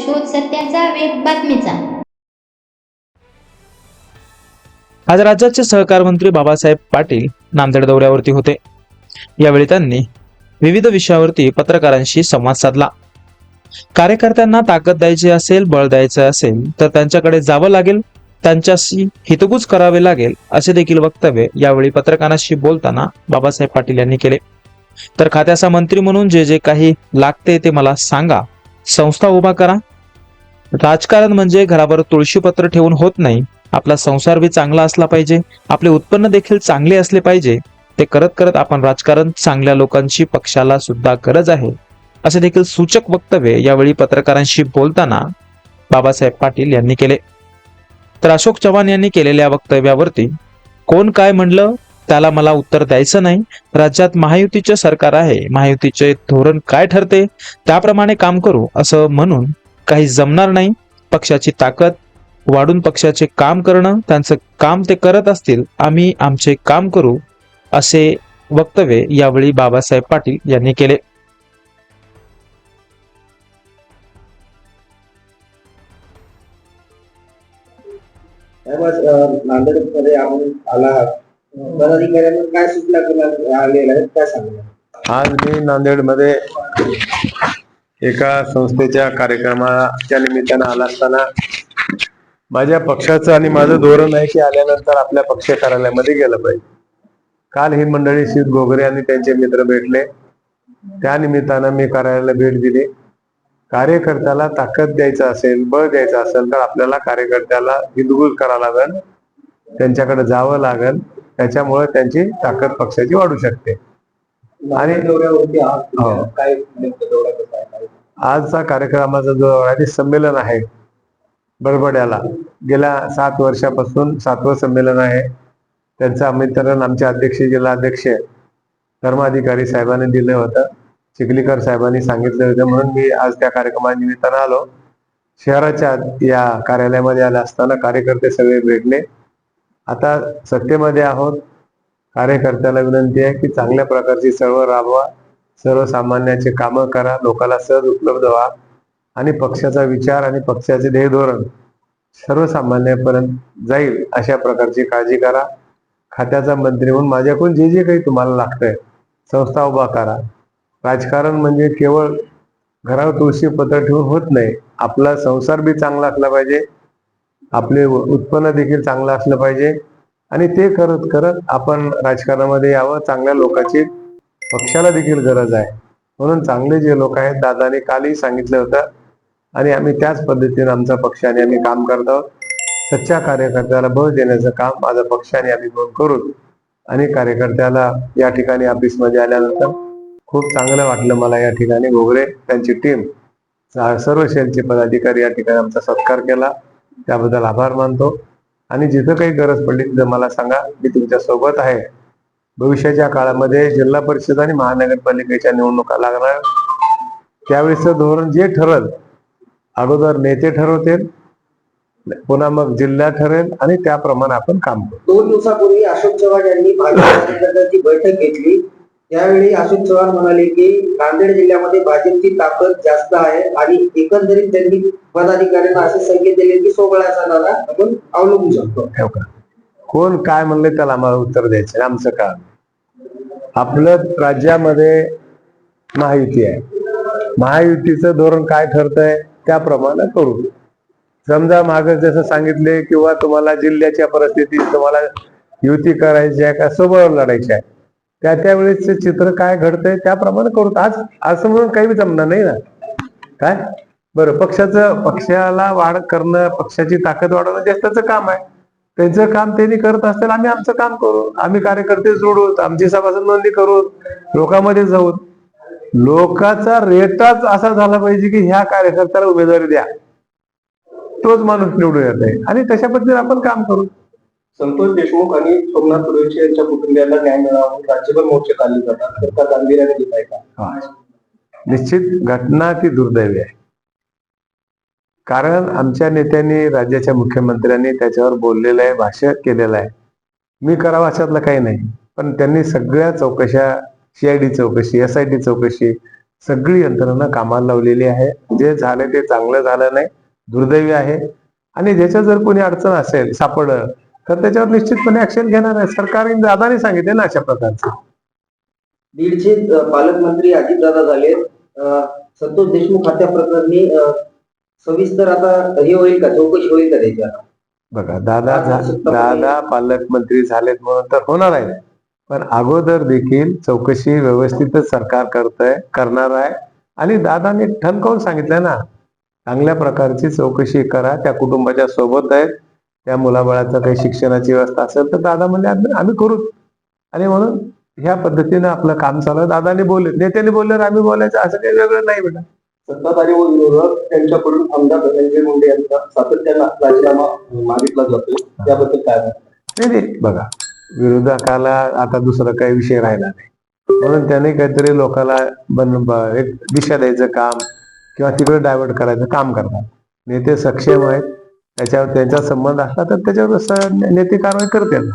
शोध सत्याचा वेग बातमीचा. आज राज्याचे सहकार मंत्री बाबासाहेब पाटील नांदेड दौऱ्यावरती होते. यावेळी त्यांनी विविध विषयावरती पत्रकारांशी संवाद साधला. कार्यकर्त्यांना ताकद द्यायची असेल बळ द्यायचं असेल तर त्यांच्याकडे जावं लागेल त्यांच्याशी हितगुज करावे लागेल असे देखील वक्तव्य यावेळी पत्रकारांशी बोलताना बाबासाहेब पाटील यांनी केले. तर खात्याचा मंत्री म्हणून जे जे काही लागते ते मला सांगा. संस्था उभा करा. राजकारण म्हणजे घरावर तुळशीपत्र ठेवून होत नाही. आपला संसार बी चांगला असला पाहिजे. आपले उत्पन्न देखील चांगले असले पाहिजे. ते करत करत आपण राजकारण चांगल्या लोकांची पक्षाला सुद्धा गरज आहे. असे देखील सूचक वक्तव्य यावेळी पत्रकारांशी बोलताना बाबासाहेब पाटील यांनी केले. तर अशोक चव्हाण यांनी केलेल्या वक्तव्यावरती कोण काय म्हणलं त्याला मला उत्तर द्यायचं नाही. राज्यात महायुतीचे सरकार आहे. महायुतीचे धोरण काय ठरते? त्याप्रमाणे काम करू असं म्हणून काही जमणार नाही. पक्षाची ताकद वाढून पक्षाचे काम करणं त्यांचं काम ते करत असतील आम्ही आमचे काम करू असे वक्तव्य यावेळी बाबासाहेब पाटील यांनी केले. नांदेडमध्ये आपण आला पदाधिकाऱ्यांना काय सूचना करण्यात आलेल्या आहेत काय सांगणार? आज मी नांदेडमध्ये एका संस्थेच्या कार्यक्रमाच्या निमित्तानं आला असताना माझ्या पक्षाचं आणि माझं धोरण आहे की आल्यानंतर आपल्या पक्ष कार्यालयामध्ये गेलं पाहिजे. काल ही मंडळी शीत गोगरे आणि त्यांचे मित्र भेटले. त्या निमित्तानं मी कार्यालयाला भेट दिली. कार्यकर्त्याला ताकद द्यायचं असेल बळ द्यायचं असेल तर आपल्याला कार्यकर्त्याला हिदगुज करावं लागेल त्यांच्याकडे जावं लागेल. त्याच्यामुळे त्यांची ताकद पक्षाची वाढू शकते. आणि आजचा कार्यक्रमाचा जो आहे संमेलन आहे बडबड्याला गेल्या सात वर्षापासून सातवं संमेलन आहे. त्यांचं आमंत्रण आमचे अध्यक्ष जिल्हा अध्यक्ष धर्माधिकारी साहेबांनी दिलं होतं. चिखलीकर साहेबांनी सांगितलं होतं. म्हणून मी आज त्या कार्यक्रमानिमित्तानं आलो. शहराच्या या कार्यालयामध्ये आले असताना कार्यकर्ते सगळे भेटले. आता सत्तेमध्ये आहोत. कार्यकर्त्याला विनंती आहे की चांगल्या प्रकारची चळवळ राबवा. सर्वसामान्याचे कामं करा लोकांना सहज उपलब्ध व्हा आणि पक्षाचा विचार आणि पक्षाचे ध्येय धोरण सर्वसामान्यापर्यंत जाईल अशा प्रकारची काळजी करा. खात्याचा मंत्री म्हणून माझ्याकडून जे जे काही तुम्हाला लागतंय संस्था उभा करा. राजकारण म्हणजे केवळ घरावर तुळशी पत्र ठेवून होत नाही आपला संसार बी चांगला असला पाहिजे आपले उत्पन्न देखील चांगलं असलं पाहिजे आणि ते करत करत आपण राजकारणामध्ये यावं चांगल्या लोकांची पक्षाला देखील गरज आहे. म्हणून चांगले जे लोक आहेत दादाने कालही सांगितलं होतं. आणि आम्ही त्याच पद्धतीने आमचा पक्षाने आम्ही काम करत आहोत. सच्च्या कार्यकर्त्याला बळ देण्याचं काम माझ्या पक्षाने आम्ही मिळून करू आणि कार्यकर्त्याला या ठिकाणी ऑफिसमध्ये आल्यानंतर खूप चांगलं वाटलं मला या ठिकाणी. घोगरे त्यांची टीम सर्व शेलचे पदाधिकारी या ठिकाणी आमचा सत्कार केला. त्याबद्दल आभार मानतो. आणि जिथं काही गरज पडली तिथं मला सांगा. मी तुमच्यासोबत आहे. भविष्याच्या काळामध्ये जिल्हा परिषद आणि महानगरपालिकेच्या निवडणुका लागणार. त्यावेळेचं धोरण जे ठरल अगोदर नेते ठरवतील पुन्हा मग जिल्हा ठरेल आणि त्याप्रमाणे आपण काम करू. दोन दिवसापूर्वी अशोक चव्हाण यांनी भाजप कार्यकर्त्यांची बैठक घेतली. त्यावेळी अशोक चव्हाण म्हणाले की नांदेड जिल्ह्यामध्ये भाजपची ताकद जास्त आहे आणि एकंदरीत त्यांनी पदाधिकाऱ्यांना असे संकेत दिले की सोबळ्याचा नारा आपण अवलंबू शकतो. कोण काय म्हणले त्याला आम्हाला उत्तर द्यायचं आमचं काम आपलं राज्यामध्ये महायुती आहे. महायुतीचं धोरण काय ठरतंय त्याप्रमाणे करू. समजा माग जसं सांगितले किंवा तुम्हाला जिल्ह्याच्या परिस्थितीत तुम्हाला युती करायची आहे का सोबत लढायची आहे. त्या त्यावेळेस चित्र काय घडतंय त्याप्रमाणे करू. आज असं म्हणून काही जमणार नाही ना. काय? बरं पक्षाचं पक्षाला वाढ करणं पक्षाची ताकद वाढवणं जास्तच काम आहे. त्यांचं काम त्यांनी करत असतील आम्ही आमचं काम करू. आम्ही कार्यकर्ते जोडू आमची सभासद नोंदणी करू लोकांमध्ये जाऊ लोकांचा रेटाच असा झाला पाहिजे की ह्या कार्यकर्त्याला उमेदवारी द्या. तोच माणूस निवडून येत आहे. आणि तशा पद्धतीने आपण काम करू. संतोष देशमुख आणि सोमनाथ सुरेश यांच्या कुटुंबियांना न्याय मिळावा. राज्यभर मोर्चे काढले जातात. गांभीर्याने घेत आहे का. निश्चित घटना ती दुर्दैवी आहे. कारण आमच्या नेत्यांनी राज्याच्या मुख्यमंत्र्यांनी त्याच्यावर बोललेलं आहे भाष्य केलेलं आहे. मी करावं अशातलं काही नाही पण त्यांनी सगळ्या चौकशा सीआयडी चौकशी एस आय टी चौकशी सगळी यंत्रणा कामाला लावलेली आहे. जे झालं ते चांगलं झालं नाही दुर्दैवी आहे. आणि ज्याच्या जर कोणी अडचण असेल सापडलं तर त्याच्यावर निश्चितपणे ऍक्शन घेणार आहे. सरकारने दादाने सांगितले ना अशा प्रकारचं. बीडचे पालकमंत्री अजितदादा झाले. संतोष देशमुख हत्या प्रकरणी सविस्तर आता हे होईल का? चौकशी होईल का त्याच्या बघा दादा झा- दादा पालकमंत्री झालेत म्हणून तर होणार आहे. पण अगोदर देखील चौकशी व्यवस्थितच सरकार करतंय करणार आहे. आणि दादाने ठणकावून सांगितलंय ना चांगल्या प्रकारची चौकशी करा. त्या कुटुंबाच्या सोबत आहेत. त्या मुलाबाळाचं काही शिक्षणाची व्यवस्था असेल तर दादा म्हणजे आम्ही आम्ही करू आणि म्हणून ह्या पद्धतीनं आपलं काम चालू आहे. दादाने बोलले नेत्याने बोलल्यावर आम्ही बोलायचं असं काही वेगळं नाही बेटा. सत्ताधारी व विरोधक त्यांच्याकडून आमदार धनंजय मुंडे यांचा सातत्यानं राजीनामा मागितला जातोय. त्याबद्दल काय नाही नाही बघा विरोधकाला आता दुसरा काही विषय राहिला नाही. म्हणून त्याने काहीतरी लोकांना बन एक दिशा द्यायचं काम किंवा तिकडे डायव्हर्ट करायचं काम करतात. नेते सक्षम आहेत त्याच्यावर त्यांचा संबंध असला तर त्याच्यावर नेते कारवाई करतील.